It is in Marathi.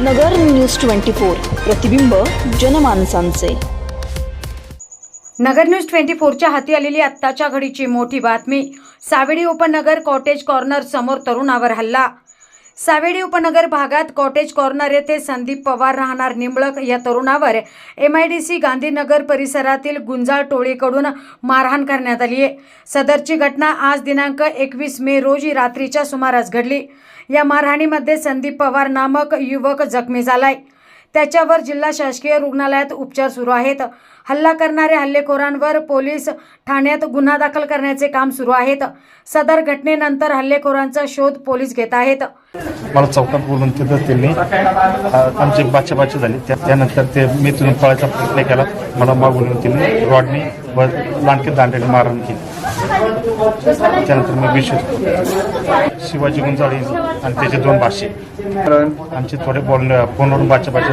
नगर न्यूज ट्वेंटी फोर प्रतिबिंब जनमानसांचे. नगर न्यूज ट्वेंटी फोरच्या हाती आलेली आत्ताच्या घडीची मोठी बातमी. सावेडी उपनगर कॉटेज कॉर्नर समोर तरुणावर हल्ला सावेडी उपनगर भागात कॉटेज कॉर्नर येथे संदीप पवार राहणार. निंबळक या तरुणावर M I D C Gandhinagar परिसरातील गुंजाळ टोळीकडून मारहाण करण्यात आली आहे. सदरची घटना आज दिनांक एकवीस मे रोजी रात्रीच्या सुमारास घडली. या मारहाणीमध्ये संदीप पवार नामक युवक जखमी झालाय. त्याच्यावर जिल्हा शासकीय रुग्णालयात उपचार सुरू आहेत. हल्ला करणाऱ्या हल्लेखोरांवर पोलीस ठाण्यात गुन्हा दाखल करण्याचे काम सुरू आहेत. सदर घटनेनंतर हल्लेखोरांचा शोध पोलीस घेत आहेत. मला चौकात बोलून तिथं त्यांनी आमची बाचा झाली. त्यानंतर ते मी तिथून पळायचा प्रयत्न केला. मला मागून येऊन त्यांनी रॉडनी व लांडके दांड्याने मारण केली. त्यानंतर मी विशेष शिवाजी गुंजाळी आणि त्याचे दोन भाषे आमचे थोडे बोलणे फोनवरून बाचा बाची